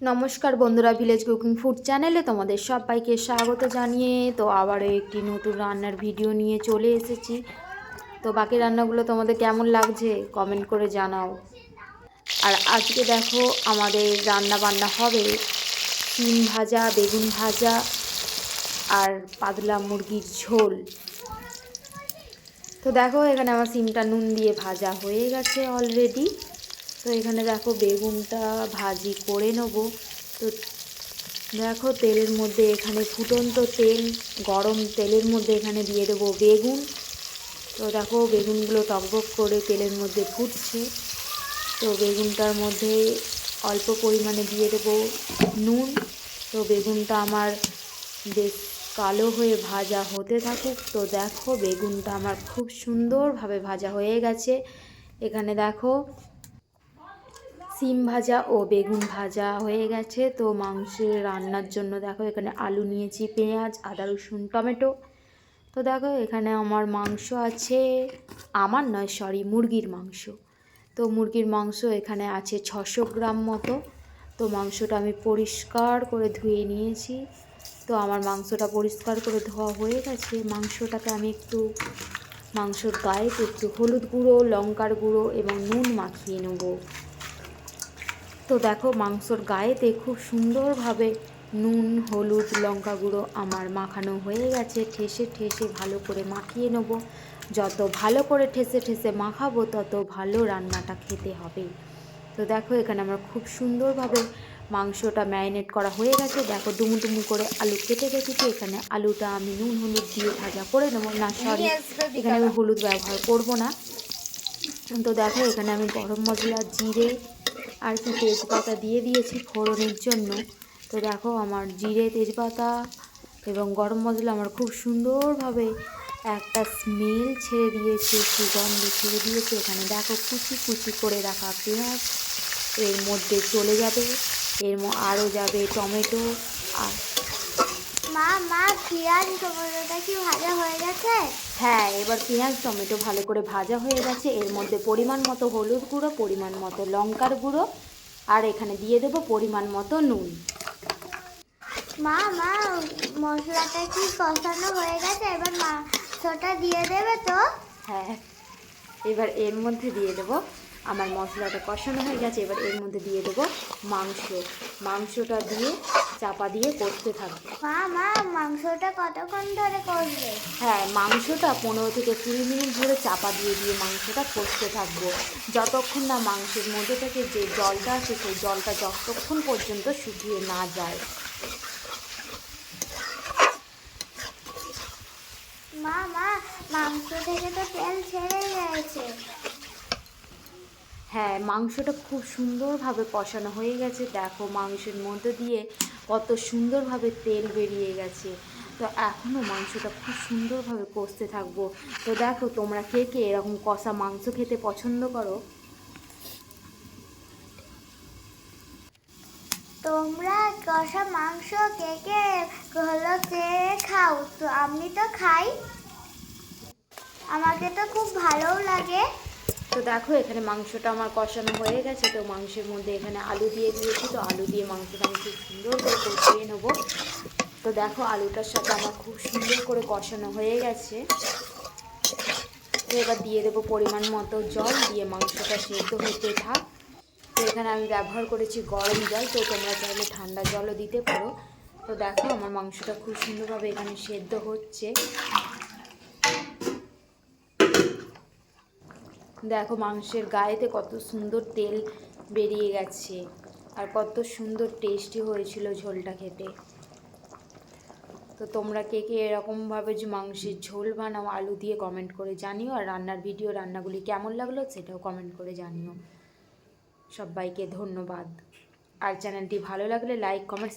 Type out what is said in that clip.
নমস্কার বন্ধুরা village cooking food চ্যানেলে তোমাদের সবাইকে স্বাগত জানিয়ে, তো আবারও একটি নতুন রান্নার ভিডিও নিয়ে চলে এসেছি। তো বাকি রান্নাগুলো তোমাদের কেমন লাগছে কমেন্ট করে জানাও। আর আজকে দেখো আমাদের রান্না বান্না হবে সিম ভাজা, বেগুন ভাজা আর পাতলা মুরগির ঝোল। তো দেখো এখানে আমার সিমটা নুন দিয়ে ভাজা হয়ে গেছে অলরেডি তো এখানে দেখো বেগুনটা ভাজি করে নেব। তো দেখো তেলের মধ্যে এখানে ফুটন্ত তেল, গরম তেলের মধ্যে এখানে দিয়ে দেবো বেগুন। তো দেখো বেগুনগুলো টকবক করে তেলের মধ্যে ফুটছে। তো বেগুনটার মধ্যে অল্প পরিমাণে দিয়ে দেবো নুন। তো বেগুনটা আমার বেশ কালো হয়ে ভাজা হতে থাকুক। তো দেখো বেগুনটা আমার খুব সুন্দরভাবে ভাজা হয়ে গেছে। এখানে দেখো সিম ভাজা ও বেগুন ভাজা হয়ে গেছে। তো মাংসের রান্নার জন্য দেখো এখানে আলু নিয়েছি, পেঁয়াজ, আদা, রসুন, টমেটো। তো দেখো এখানে আমার মাংস আছে। আমার নয় সরি মুরগির মাংস। তো মুরগির মাংস এখানে আছে ছশো গ্রাম মতো। তো মাংসটা আমি পরিষ্কার করে ধুয়ে নিয়েছি। তো আমার মাংসটা পরিষ্কার করে ধোয়া হয়ে গেছে। মাংসটাকে আমি একটু, মাংসর গায়ে একটু হলুদ গুঁড়ো, লঙ্কার গুঁড়ো এবং নুন মাখিয়ে নেব। তো দেখো মাংসর গায়েতে খুব সুন্দরভাবে নুন হলুদ লঙ্কা গুঁড়ো আমার মাখানো হয়ে গেছে। ঠেসে ঠেসে ভালো করে মাখিয়ে নেব। যত ভালো করে ঠেসে ঠেসে মাখাবো তত ভালো রান্নাটা খেতে হবে। তো দেখো এখানে আমার খুব সুন্দরভাবে মাংসটা ম্যারিনেট করা হয়ে গেছে। দেখো ডুমু ডুমু করে আলু কেটে রেখেছি। এখানে আলুটা আমি নুন হলুদ দিয়ে ভাজা করে নেব। না সরি এখানে আমি হলুদ ব্যবহার করব না। তো দেখো এখানে আমি গরম মশলা জিরে আর কি তেজপাতা দিয়ে দিয়েছি ফোড়নের জন্য। তো দেখো আমার জিরে তেজপাতা এবং গরম মশলা আমার খুব সুন্দরভাবে একটা স্মেল ছেড়ে দিয়েছে, সুগন্ধ ছেড়ে দিয়েছে। এখানে দেখো কুচি কুচি করে রাখা পেঁয়াজ, এর মধ্যে চলে যাবে, এর আরও যাবে টমেটো আর মা মা, পেঁয়াজ, টমেটোটা কি ভাজা হয়ে গেছে? হ্যাঁ এবার পেঁয়াজ টমেটো ভালো করে ভাজা হয়ে গেছে। এর মধ্যে পরিমাণ মতো হলুদ গুঁড়ো পরিমাণ মতো লঙ্কার গুঁড়ো আর এখানে দিয়ে দেবো পরিমাণ মতো নুন। মা মা মশলাটা কি কষানো হয়ে গেছে? এবার মাংসটা দিয়ে দেবে তো? হ্যাঁ এবার এর মধ্যে দিয়ে দেবো। আমার মশলাটা কষানো হয়ে গেছে এবার এর মধ্যে দিয়ে দেবো মাংস। মাংসটা দিয়ে চাপা দিয়ে করতে থাকব। মা মা মাংসটা কতক্ষণ ধরে কষবে? হ্যাঁ মাংসটা পনেরো থেকে কুড়ি মিনিট ধরে চাপা দিয়ে দিয়ে মাংসটা কষতে থাকব। যতক্ষণ না মাংসের মধ্যে থেকে যে জলটা আছে সেই জলটা যতক্ষণ পর্যন্ত শুকিয়ে না যায়। মা মা মাংস থেকে তো তেল ছেড়ে গেছে। হ্যাঁ মাংসটা খুব সুন্দরভাবে কষানো হয়ে গেছে। দেখো মাংসের মধ্যে দিয়ে কত সুন্দরভাবে তেল বেরিয়ে গেছে। তো এখনও মাংসটা খুব সুন্দরভাবে কষতে থাকব। তো দেখো তোমরা কে কে এরকম কষা মাংস খেতে পছন্দ করো। তোমরা কষা মাংস কে কে হলো কে খাও? তো আমি তো খাই। আমাকে তো খুব ভালোও লাগে। তো দেখো, এখানে মাংসটা আমার কষানো হয়ে গেছে, তো মাংসের মধ্যে এখানে আলু দিয়ে দিয়েছি, তো আলু দিয়ে মাংসটা আমি খুব সুন্দর করে কষিয়ে নেব। তো দেখো, আলুটার সাথে আমার খুব সুন্দর করে কষানো হয়ে গেছে। তো এবার দিয়ে দেবো পরিমাণ মতো জল, দিয়ে মাংসটা সেদ্ধ হতে থাক। তো এখানে আমি ব্যবহার করেছি গরম জল, তো তোমরা চাইলে ঠান্ডা জলও দিতে পারো। তো দেখো, আমার মাংসটা খুব সুন্দরভাবে এখানে সেদ্ধ হচ্ছে। দেখো মাংসের গায়েতে কত সুন্দর তেল বেরিয়ে গেছে আর কত সুন্দর টেস্টি হয়েছিল ঝোলটা খেতে। তো তোমরা কে কে এরকমভাবে যে মাংসের ঝোল বানাও, আলু দিয়ে কমেন্ট করে জানিও আর রান্নার ভিডিও রান্নাগুলি কেমন লাগল সেটাও কমেন্ট করে জানিও। সবাইকে ধন্যবাদ। আর চ্যানেলটি ভালো লাগলে লাইক কমেন্ট